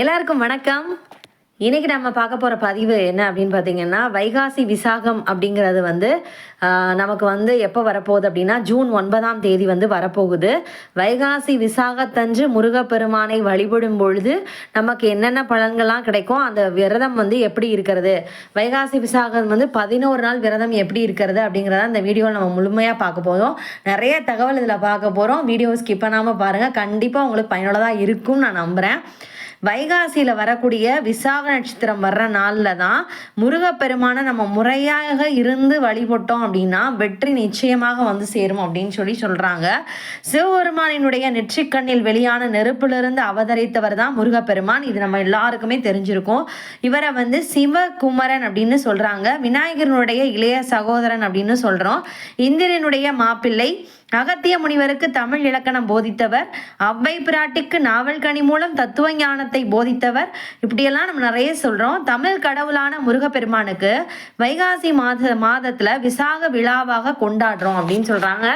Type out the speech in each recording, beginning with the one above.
எல்லாருக்கும் வணக்கம். இன்றைக்கி நம்ம பார்க்க போகிற பதிவு என்ன அப்படின்னு பார்த்தீங்கன்னா வைகாசி விசாகம் அப்படிங்கிறது வந்து நமக்கு வந்து எப்போ வரப்போகுது அப்படின்னா ஜூன் ஒன்பதாம் தேதி வந்து வரப்போகுது. வைகாசி விசாகத்தன்று முருகப்பெருமானை வழிபடும் பொழுது நமக்கு என்னென்ன பலன்கள்லாம் கிடைக்கும் அந்த விரதம் வந்து எப்படி இருக்கிறது? வைகாசி விசாகம் வந்து பதினோரு நாள் விரதம் எப்படி இருக்கிறது அப்படிங்கிறத அந்த வீடியோவில் நம்ம முழுமையாக பார்க்க போகிறோம் நிறைய தகவல் இதில் பார்க்க போகிறோம் வீடியோ ஸ்கிப் பண்ணாமல் பாருங்கள் கண்டிப்பாக உங்களுக்கு பயனுள்ளதாக இருக்கும்னு நான் நம்புகிறேன் வைகாசியில் வரக்கூடிய விசாக நட்சத்திரம் வர்ற நாளில் தான் முருகப்பெருமானை நம்ம முறையாக இருந்து வழிபட்டோம் அப்படின்னா வெற்றி நிச்சயமாக வந்து சேரும் அப்படின்னு சொல்லி சொல்கிறாங்க சிவபெருமானினுடைய நெற்றிக்கண்ணில் வெளியான நெருப்பிலிருந்து அவதரித்தவர் தான் முருகப்பெருமான். இது நம்ம எல்லாருக்குமே தெரிஞ்சிருக்கும். இவரை வந்து சிவகுமரன் அப்படின்னு சொல்கிறாங்க விநாயகரனுடைய இளைய சகோதரன் அப்படின்னு சொல்கிறோம் இந்திரனுடைய மாப்பிள்ளை அகத்திய முனிவருக்கு தமிழ் இலக்கணம் போதித்தவர். அவ்வை பிராட்டிக்கு நாவல் கனி மூலம் தத்துவ ஞானத்தை போதித்தவர். இப்படியெல்லாம் நம்ம நிறைய சொல்றோம். தமிழ் கடவுளான முருகப்பெருமானுக்கு வைகாசி மாத மாதத்துல விசாக விழாவாக கொண்டாடுறோம் அப்படின்னு சொல்றாங்க.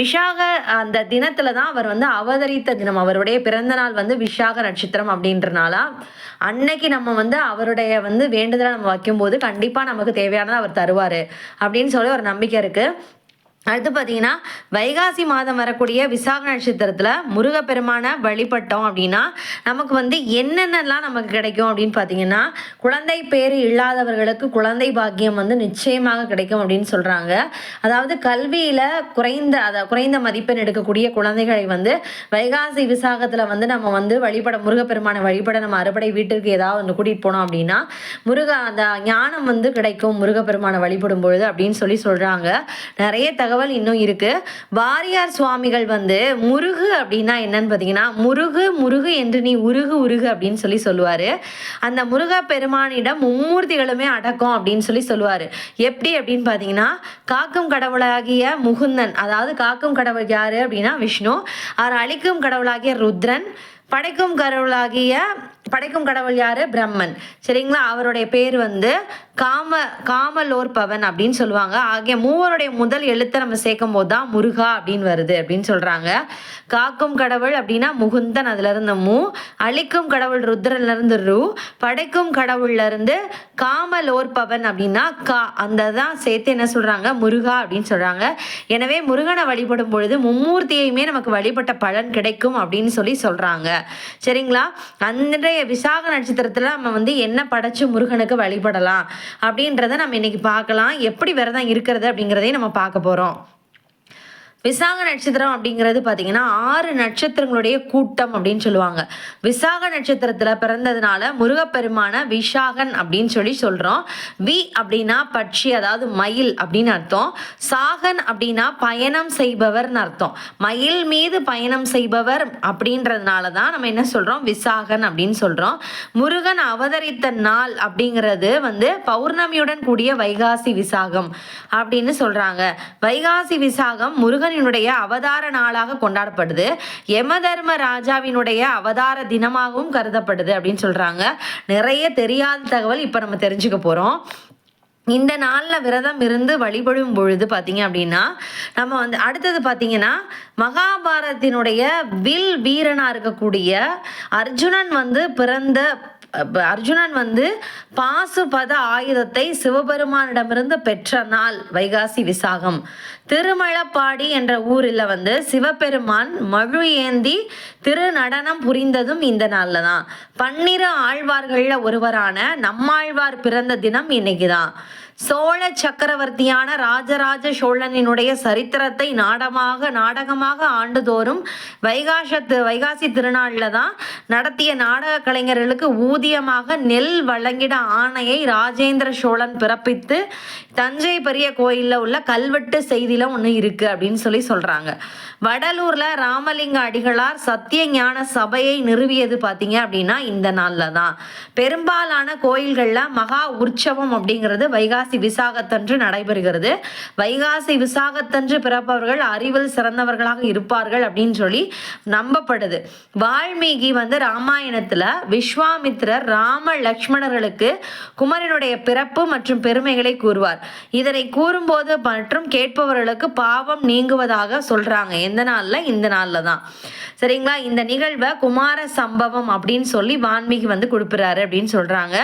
விஷாக அந்த தினத்துல தான் அவர் வந்து அவதரித்த தினம். அவருடைய பிறந்த நாள் வந்து விஷாக நட்சத்திரம் அப்படின்றனால அன்னைக்கு நம்ம வந்து அவருடைய வந்து வேண்டுதலை நம்ம வைக்கும்போது கண்டிப்பாக நமக்கு தேவையானதை அவர் தருவார் அப்படின்னு சொல்லி ஒரு நம்பிக்கை இருக்குது அடுத்து பார்த்தீங்கன்னா வைகாசி மாதம் வரக்கூடிய விசாக நட்சத்திரத்தில் முருகப்பெருமானை வழிபட்டோம் அப்படின்னா நமக்கு வந்து என்னென்னலாம் நமக்கு கிடைக்கும் அப்படின்னு பார்த்தீங்கன்னா குழந்தை பேர் இல்லாதவர்களுக்கு குழந்தை பாக்கியம் வந்து நிச்சயமாக கிடைக்கும் அப்படின்னு சொல்கிறாங்க அதாவது கல்வியில் குறைந்த அதை குறைந்த மதிப்பெண் எடுக்கக்கூடிய குழந்தைகளை வந்து வைகாசி விசாகத்தில் வந்து நம்ம வந்து வழிபட முருகப்பெருமானை வழிபட நம்ம அறுபடை வீட்டிற்கு ஏதாவது ஒன்று கூட்டிகிட்டு போனோம் அப்படின்னா முருக அந்த ஞானம் வந்து கிடைக்கும் முருகப்பெருமானை வழிபடும் பொழுது அப்படின்னு சொல்லி சொல்கிறாங்க நிறைய தகவல் இன்னும் இருக்கு. வாரியார் சுவாமிகள் வந்து முருகு அப்படின்னா என்னன்னு பார்த்தீங்கன்னா முருகு முருகு என்று நீ உருகு உருகு அப்படின்னு சொல்லி சொல்லுவார். அந்த முருக பெருமானிடம் மும்மூர்த்திகளுமே அடக்கம் அப்படின்னு சொல்லி சொல்லுவார். எப்படி அப்படின்னு பார்த்தீங்கன்னா காக்கும் கடவுளாகிய முகுந்தன் அதாவது காக்கும் கடவுள் யாரு அப்படின்னா விஷ்ணு. அவர் அழிக்கும் கடவுளாகிய ருத்ரன் படைக்கும் கடவுளாகிய படைக்கும் கடவுள் யாரு? பிரம்மன். சரிங்களா? அவருடைய பேர் வந்து காம காமலோற்பவன் அப்படின்னு சொல்லுவாங்க. ஆகிய மூவருடைய முதல் எழுத்தை நம்ம சேர்க்கும் போது தான் முருகா அப்படின்னு வருது அப்படின்னு சொல்றாங்க. காக்கும் கடவுள் அப்படின்னா முகுந்தன் அதுல இருந்து மூ. அழிக்கும் கடவுள் ருத்ரன்ல இருந்து ரு. படைக்கும் கடவுள்ல இருந்து காமலோற்பவன் அப்படின்னா கா. அந்த தான் சேர்த்து என்ன சொல்றாங்க? முருகா அப்படின்னு சொல்றாங்க. எனவே முருகனை வழிபடும் பொழுது மும்மூர்த்தியையுமே நமக்கு வழிபட்ட பலன் கிடைக்கும் அப்படின்னு சொல்லி சொல்றாங்க. சரிங்களா? அன்றைய விசாக நட்சத்திரத்துல நம்ம வந்து என்ன படைச்சு முருகனுக்கு வழிபடலாம்? அப்படின்றத நம்ம இன்னைக்கு பார்க்கலாம். எப்படி விரதம் இருக்கிறது அப்படிங்கிறதையும் நம்ம பார்க்க போறோம். விசாக நட்சத்திரம் அப்படிங்கிறது பார்த்தீங்கன்னா ஆறு நட்சத்திரங்களுடைய கூட்டம் அப்படின்னு சொல்லுவாங்க. விசாக நட்சத்திரத்தில் பிறந்ததுனால முருகப்பெருமான விஷாகன் அப்படின்னு சொல்லி சொல்கிறோம் வி அப்படின்னா பட்சி அதாவது மயில் அப்படின்னு அர்த்தம். சாகன் அப்படின்னா பயணம் செய்பவர்னு அர்த்தம். மயில் மீது பயணம் செய்பவர் அப்படின்றதுனால தான் நம்ம என்ன சொல்கிறோம் விசாகன் அப்படின்னு சொல்கிறோம் முருகன் அவதரித்த நாள் அப்படிங்கிறது வந்து பௌர்ணமியுடன் கூடிய வைகாசி விசாகம் அப்படின்னு சொல்கிறாங்க வைகாசி விசாகம் முருகன் முருகனினுடைய அவதார நாளாக கொண்டாடப்படுது. யமதர்ம ராஜாவினுடைய அவதார தினமாகவும் கருதப்படுது அப்படின்னு சொல்கிறாங்க நிறைய தெரியாத தகவல் இப்போ நம்ம தெரிஞ்சுக்க போகிறோம் இந்த நாளில் விரதம் இருந்து வழிபடும் பொழுது பார்த்தீங்க அப்படின்னா நம்ம வந்து அடுத்தது பார்த்தீங்கன்னா மகாபாரதத்தினுடைய வில் வீரனாக இருக்கக்கூடிய அர்ஜுனன் வந்து பிறந்த அர்ஜுனன் வந்து பாசுபத ஆயுதத்தை சிவபெருமானிடமிருந்து பெற்ற நாள் வைகாசி விசாகம். திருமழப்பாடி என்ற ஊரில் வந்து சிவபெருமான் மழு ஏந்தி திருநடனம் புரிந்ததும் இந்த நாளில் தான். பன்னிரு ஆழ்வார்களில் ஒருவரான நம்மாழ்வார் பிறந்த தினம் இன்னைக்கு தான் சோழ சக்கரவர்த்தியான ராஜராஜ சோழனினுடைய சரித்திரத்தை நாடமாக நாடகமாக ஆண்டுதோறும் வைகாசத்து வைகாசி திருநாளில் தான் நடத்திய நாடக கலைஞர்களுக்கு ஊதியமாக நெல் வழங்கிட ஆணையை ராஜேந்திர சோழன் பிறப்பித்து தஞ்சை பெரிய கோயிலில் உள்ள கல்வெட்டு செய்தியில் ஒன்று இருக்கு அப்படின்னு சொல்லி சொல்றாங்க. வடலூர்ல ராமலிங்க அடிகளார் சத்திய ஞான சபையை நிறுவியது பார்த்தீங்க அப்படின்னா இந்த நாளில் தான். பெரும்பாலான கோயில்களில் மகா உற்சவம் அப்படிங்கிறது வைகாசி விசாகத்தன்று நடைபெறுகிறது. வைகாசி விசாகத்தன்று பிறப்பவர்கள் அறிவில் சிறந்தவர்களாக இருப்பார்கள் அப்படின்னு சொல்லி நம்பப்படுது. வால்மீகி வந்து ராமாயணத்துல விஸ்வாமித்திரர் ராம லக்ஷ்மணர்களுக்கு குமரனுடைய பிறப்பு மற்றும் பெருமைகளை கூறுவார். இதனை கூறும்போது மற்றும் கேட்பவர்களுக்கு பாவம் நீங்குவதாக சொல்றாங்க. எந்த நாள்ல? இந்த நாள்ல தான். சரிங்களா? இந்த நிகழ்வை குமார சம்பவம் அப்படின்னு சொல்லி வான்மீகி வந்து கொடுக்குறாரு அப்படின்னு சொல்றாங்க.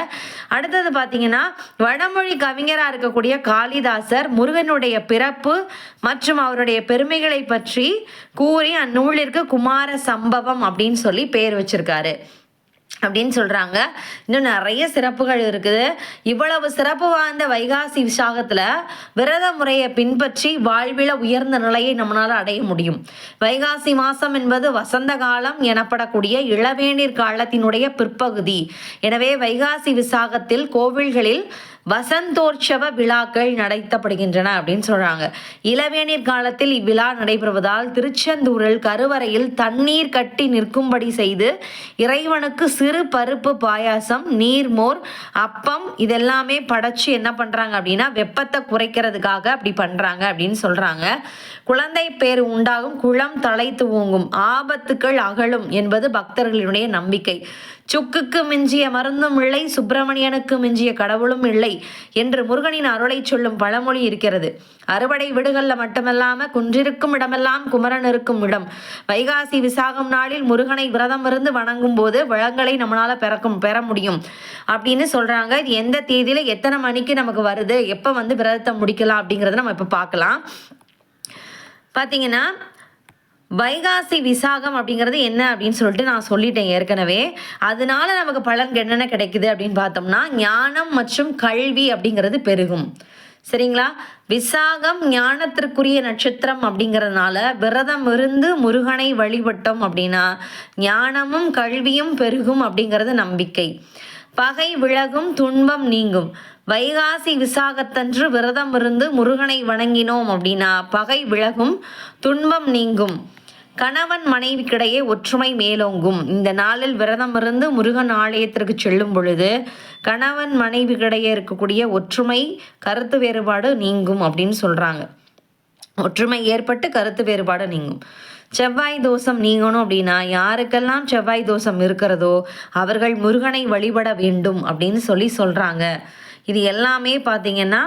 அடுத்தது பார்த்தீங்கன்னா வடமொழி கவிஞராக இருக்கக்கூடிய காளிதாசர் முருகனுடைய பிறப்பு மற்றும் அவருடைய பெருமைகளை பற்றி கூறி அந்நூலிற்கு குமார சம்பவம் அப்படின்னு சொல்லி பேர் வச்சிருக்காரு. அப்படின்னு சொல்கிறாங்க இன்னும் நிறைய சிறப்புகள் இருக்குது. இவ்வளவு சிறப்பு வாய்ந்த வைகாசி விசாகத்தில் விரத முறையை பின்பற்றி வாழ்வில உயர்ந்த நிலையை நம்மளால் அடைய முடியும். வைகாசி மாதம் என்பது வசந்த காலம் எனப்படக்கூடிய இளவேநீர் காலத்தினுடைய பிற்பகுதி. எனவே வைகாசி விசாகத்தில் கோவில்களில் வசந்தோற்சவ விழாக்கள் நடத்தப்படுகின்றன அப்படின்னு சொல்றாங்க. இளவேநீர் காலத்தில் இவ்விழா நடைபெறுவதால் திருச்செந்தூரில் கருவறையில் தண்ணீர் கட்டி நிற்கும்படி செய்து இறைவனுக்கு சிறு பருப்பு பாயாசம் நீர்மோர் அப்பம் இதெல்லாமே படைச்சு என்ன பண்றாங்க அப்படின்னா வெப்பத்தை குறைக்கிறதுக்காக அப்படி பண்றாங்க அப்படின்னு சொல்றாங்க. குழந்தை பேர் உண்டாகும் குளம் தலைத்து ஓங்கும் ஆபத்துக்கள் அகலும் என்பது பக்தர்களுடைய நம்பிக்கை. சுக்குக்கு மிஞ்சிய மருந்தும் இல்லை சுப்பிரமணியனுக்கு மிஞ்சிய கடவுளும் இல்லை என்று முருகனின் அருளை சொல்லும் பழமொழி இருக்கிறது. அறுவடை வீடுகளில் மட்டுமல்லாம குன்றிருக்கும் இடமெல்லாம் குமரன் இருக்கும் இடம். வைகாசி விசாகம் நாளில் முருகனை விரதம் இருந்து வணங்கும் போது வளங்களை நம்மளால பெறக்கும் பெற முடியும் அப்படின்னு சொல்றாங்க. இது எந்த தேதியில எத்தனை மணிக்கு நமக்கு வருது எப்போ வந்து விரதத்தை முடிக்கலாம் அப்படிங்கிறத நம்ம இப்போ பார்க்கலாம். பார்த்தீங்கன்னா வைகாசி விசாகம் அப்படிங்கிறது என்ன அப்படின்னு சொல்லிட்டு நான் சொல்லிட்டேன் ஏற்கனவே. அதனால நமக்கு பலன் என்னென்ன கிடைக்குது அப்படின்னு பார்த்தோம்னா ஞானம் மற்றும் கல்வி அப்படிங்கிறது பெருகும். சரிங்களா? விசாகம் ஞானத்திற்குரிய நட்சத்திரம் அப்படிங்கிறதுனால விரதம் இருந்து முருகனை வழிபட்டோம் அப்படின்னா ஞானமும் கல்வியும் பெருகும் அப்படிங்கிறது நம்பிக்கை. பகை விலகும் துன்பம் நீங்கும். வைகாசி விசாகத்தன்று விரதம் இருந்து முருகனை வணங்கினோம் அப்படின்னா பகை விலகும் துன்பம் நீங்கும். கணவன் மனைவிக்கிடையே ஒற்றுமை மேலோங்கும். இந்த நாளில் விரதம் இருந்து முருகன் ஆலயத்திற்கு செல்லும் பொழுது கணவன் மனைவிக்கிடையே இருக்கக்கூடிய ஒற்றுமை கருத்து வேறுபாடு நீங்கும் அப்படின்னு சொல்றாங்க. ஒற்றுமை ஏற்பட்டு கருத்து வேறுபாடு நீங்கும். செவ்வாய் தோஷம் நீங்கணும் அப்படின்னா யாருக்கெல்லாம் செவ்வாய் தோஷம் இருக்கிறதோ அவர்கள் முருகனை வழிபட வேண்டும் அப்படின்னு சொல்லி சொல்றாங்க. இது எல்லாமே பார்த்தீங்கன்னா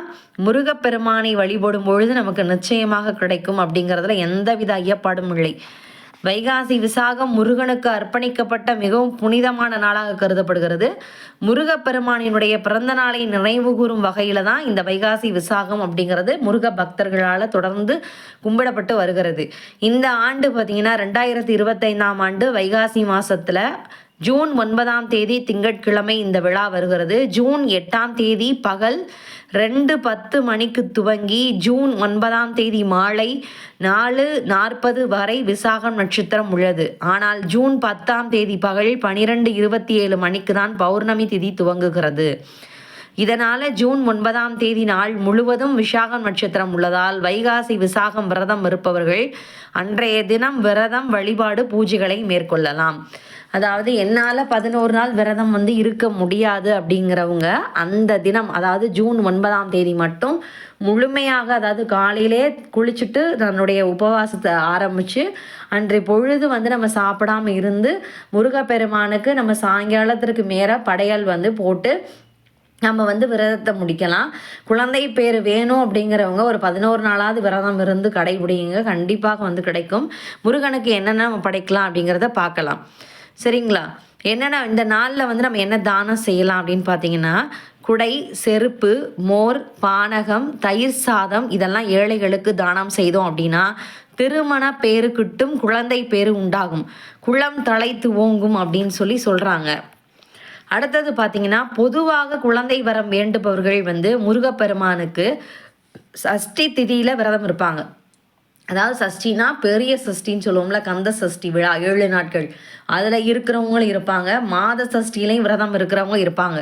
முருகப்பெருமானை வழிபடும் பொழுது நமக்கு நிச்சயமாக கிடைக்கும் அப்படிங்கிறதுல எந்தவித ஐயப்பாடும் இல்லை. வைகாசி விசாகம் முருகனுக்கு அர்ப்பணிக்கப்பட்ட மிகவும் புனிதமான நாளாக கருதப்படுகிறது. முருகப்பெருமானினுடைய பிறந்த நாளை நினைவு கூறும் வகையில தான் இந்த வைகாசி விசாகம் அப்படிங்கிறது முருக பக்தர்களால் தொடர்ந்து கும்பிடப்பட்டு வருகிறது. இந்த ஆண்டு பார்த்தீங்கன்னா ரெண்டாயிரத்தி இருபத்தைந்தாம் ஆண்டு வைகாசி மாசத்துல ஜூன் ஒன்பதாம் தேதி திங்கட்கிழமை இந்த விழா வருகிறது. ஜூன் எட்டாம் தேதி பகல் ரெண்டு பத்து மணிக்கு துவங்கி ஜூன் ஒன்பதாம் தேதி மாலை நாலு நாற்பது வரை விசாகம் நட்சத்திரம் உள்ளது. ஆனால் ஜூன் பத்தாம் தேதி பகல் பனிரெண்டு இருபத்தி ஏழு மணிக்கு தான் பௌர்ணமி திதி துவங்குகிறது. இதனால ஜூன் ஒன்பதாம் தேதி நாள் முழுவதும் விசாகம் நட்சத்திரம் உள்ளதால் வைகாசி விசாகம் விரதம் இருப்பவர்கள் அன்றைய தினம் விரதம் வழிபாடு பூஜைகளை மேற்கொள்ளலாம். அதாவது என்னால் பதினோரு நாள் விரதம் வந்து இருக்க முடியாது அப்படிங்கிறவங்க அந்த தினம் அதாவது ஜூன் ஒன்பதாம் தேதி மட்டும் முழுமையாக அதாவது காலையிலே குளிச்சுட்டு தன்னுடைய உபவாசத்தை ஆரம்பித்து அன்றைய பொழுது வந்து நம்ம சாப்பிடாம இருந்து முருகப்பெருமானுக்கு நம்ம சாயங்காலத்திற்கு மேலே படையல் வந்து போட்டு நம்ம வந்து விரதத்தை முடிக்கலாம். குழந்தை பேர் வேணும் அப்படிங்கிறவங்க ஒரு பதினோரு நாளாவது விரதம் இருந்து கடைபிடிங்க. கண்டிப்பாக வந்து கிடைக்கும். முருகனுக்கு என்னென்ன நம்ம படைக்கலாம் அப்படிங்கிறத பார்க்கலாம். சரிங்களா? என்னென்ன இந்த நாளில் வந்து நம்ம என்ன தானம் செய்யலாம் அப்படின்னு பார்த்தீங்கன்னா குடை செருப்பு மோர் பானகம் தயிர் சாதம் இதெல்லாம் ஏழைகளுக்கு தானம் செய்தோம் அப்படின்னா திருமண பேரு கிட்டும் குழந்தை பேரு உண்டாகும். குளம் தலைத்து ஓங்கும் அப்படின்னு சொல்லி சொல்கிறாங்க அடுத்தது பார்த்தீங்கன்னா பொதுவாக குழந்தை வரம் வேண்டுபவர்கள் வந்து முருகப்பெருமானுக்கு சஷ்டி திதியில் விரதம் இருப்பாங்க. அதாவது சஷ்டினா பெரிய சஷ்டின்னு சொல்லுவோம்ல கந்த சஷ்டி விழா ஏழு நாட்கள். அதில் இருக்கிறவங்களும் இருப்பாங்க மாத சஷ்டிலையும் விரதம் இருக்கிறவங்க இருப்பாங்க.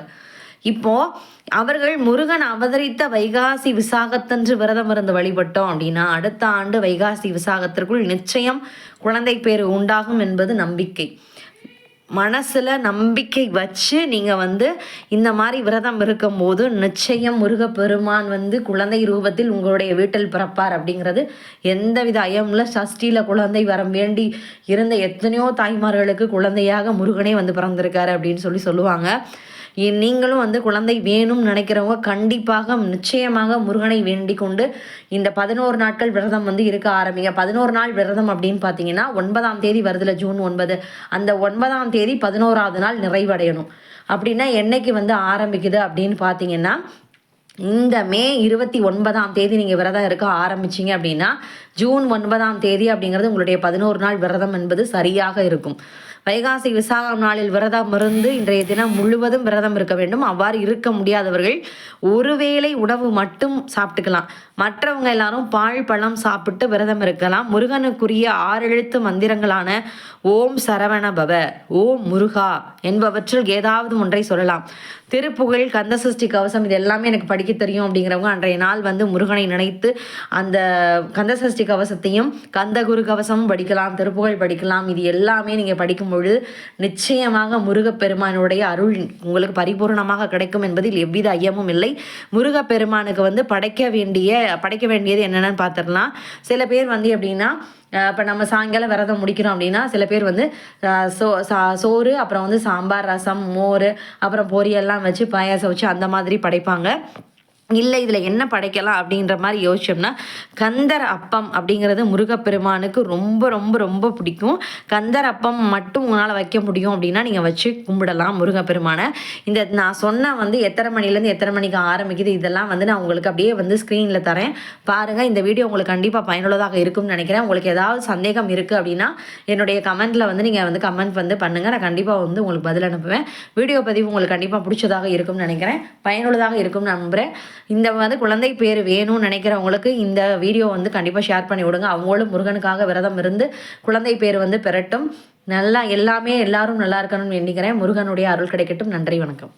இப்போது அவர்கள் முருகன் அவதரித்த வைகாசி விசாகத்தன்று விரதம் இருந்து வழிபட்டோம் அப்படின்னா அடுத்த ஆண்டு வைகாசி விசாகத்திற்குள் நிச்சயம் குழந்தை பேர் உண்டாகும் என்பது நம்பிக்கை. மனசில் நம்பிக்கை வச்சு நீங்கள் வந்து இந்த மாதிரி விரதம் இருக்கும்போது நிச்சயம் முருகப்பெருமான் வந்து குழந்தை ரூபத்தில் உங்களுடைய வீட்டில் பிறப்பார் அப்படிங்கிறது எந்தவித அயமில் சஷ்டியில் குழந்தை வரம் வேண்டி இருந்த எத்தனையோ தாய்மார்களுக்கு குழந்தையாக முருகனே வந்து பிறந்திருக்காரு அப்படின்னு சொல்லி சொல்லுவாங்க. நீங்களும் வந்து குழந்தை வேணும்னு நினைக்கிறவங்க கண்டிப்பாக நிச்சயமாக முருகனை வேண்டிக் கொண்டு இந்த பதினோரு நாட்கள் விரதம் வந்து இருக்க ஆரம்பிங்க. பதினோரு நாள் விரதம் அப்படின்னு பார்த்தீங்கன்னா ஒன்பதாம் தேதி வருதுல ஜூன் ஒன்பது. அந்த ஒன்பதாம் தேதி பதினோராவது நாள் நிறைவடையணும். அப்படின்னா என்னைக்கு வந்து ஆரம்பிக்குது அப்படின்னு பார்த்தீங்கன்னா இந்த மே இருபத்தி ஒன்பதாம் தேதி நீங்கள் விரதம் இருக்க ஆரம்பிச்சீங்க அப்படின்னா ஜூன் ஒன்பதாம் தேதி அப்படிங்கிறது உங்களுடைய பதினோரு நாள் விரதம் என்பது சரியாக இருக்கும். வைகாசி விசாகம் நாளில் விரதம் இருந்து இன்றைய தினம் முழுவதும் விரதம் இருக்க வேண்டும். அவ்வாறு இருக்க முடியாதவர்கள் ஒருவேளை உணவு மட்டும் சாப்பிட்டுக்கலாம். மற்றவங்க எல்லாரும் பால் பழம் சாப்பிட்டு விரதம் இருக்கலாம். முருகனுக்குரிய ஆறெழுத்து மந்திரங்களான ஓம் சரவண பவ ஓம் முருகா என்பவற்றில் ஏதாவது ஒன்றை சொல்லலாம். திருப்புகழ் கந்தசஷ்டி கவசம் இது எல்லாமே எனக்கு படிக்க தெரியும் அப்படிங்கிறவங்க அன்றைய நாள் வந்து முருகனை நினைத்து அந்த கந்தசஷ்டி கவசத்தையும் கந்தகுரு கவசமும் படிக்கலாம் திருப்புகழ் படிக்கலாம். இது எல்லாமே நீங்கள் படிக்கும் பொழுது நிச்சயமாக முருகப்பெருமானுடைய அருள் உங்களுக்கு பரிபூர்ணமாக கிடைக்கும் என்பதில் எவ்வித ஐயமும் இல்லை. முருகப்பெருமானுக்கு வந்து படைக்க வேண்டிய படைக்க வேண்டியது என்னென்னு பார்த்துடலாம். சில பேர் வந்து எப்படின்னா இப்போ நம்ம சாயங்காலம் விரதம் முடிக்கிறோம் அப்படின்னா சில பேர் வந்து சோ சா சோறு அப்புறம் வந்து சாம்பார் ரசம் மோர் அப்புறம் பொரியெல்லாம் வச்சு பாயாசம் வச்சு அந்த மாதிரி படைப்பாங்க. இல்லை இதில் என்ன படைக்கலாம் அப்படின்ற மாதிரி யோசிச்சோம்னா கந்தர் அப்பம் அப்படிங்கிறது முருகப்பெருமானுக்கு ரொம்ப ரொம்ப ரொம்ப பிடிக்கும். கந்தர் அப்பம் மட்டும் உங்களால் வைக்க முடியும் அப்படின்னா நீங்கள் வச்சு கும்பிடலாம் முருகப்பெருமானை. இந்த நான் சொன்ன வந்து எத்தனை மணிலேருந்து எத்தனை மணிக்கு ஆரம்பிக்குது இதெல்லாம் வந்து நான் உங்களுக்கு அப்படியே வந்து ஸ்க்ரீனில் தரேன். பாருங்கள் இந்த வீடியோ உங்களுக்கு கண்டிப்பாக பயனுள்ளதாக இருக்கும்னு நினைக்கிறேன். உங்களுக்கு ஏதாவது சந்தேகம் இருக்குது அப்படின்னா என்னுடைய கமெண்ட்டில் வந்து நீங்கள் வந்து கமெண்ட் வந்து பண்ணுங்கள் நான் கண்டிப்பாக வந்து உங்களுக்கு பதில் அனுப்புவேன். வீடியோ பதிவு உங்களுக்கு கண்டிப்பாக பிடிச்சதாக இருக்கும்னு நினைக்கிறேன். பயனுள்ளதாக இருக்கும்னு நம்புகிறேன் இந்த வந்து குழந்தை பேர் வேணும்னு நினைக்கிறவங்களுக்கு இந்த வீடியோ வந்து கண்டிப்பாக ஷேர் பண்ணி விடுங்க. அவங்களும் முருகனுக்காக விரதம் இருந்து குழந்தை பேர் வந்து பெறட்டும். நல்லா எல்லாமே எல்லாரும் நல்லா இருக்கணும்னு எண்ணிக்கிறேன் முருகனுடைய அருள் கிடைக்கட்டும். நன்றி வணக்கம்.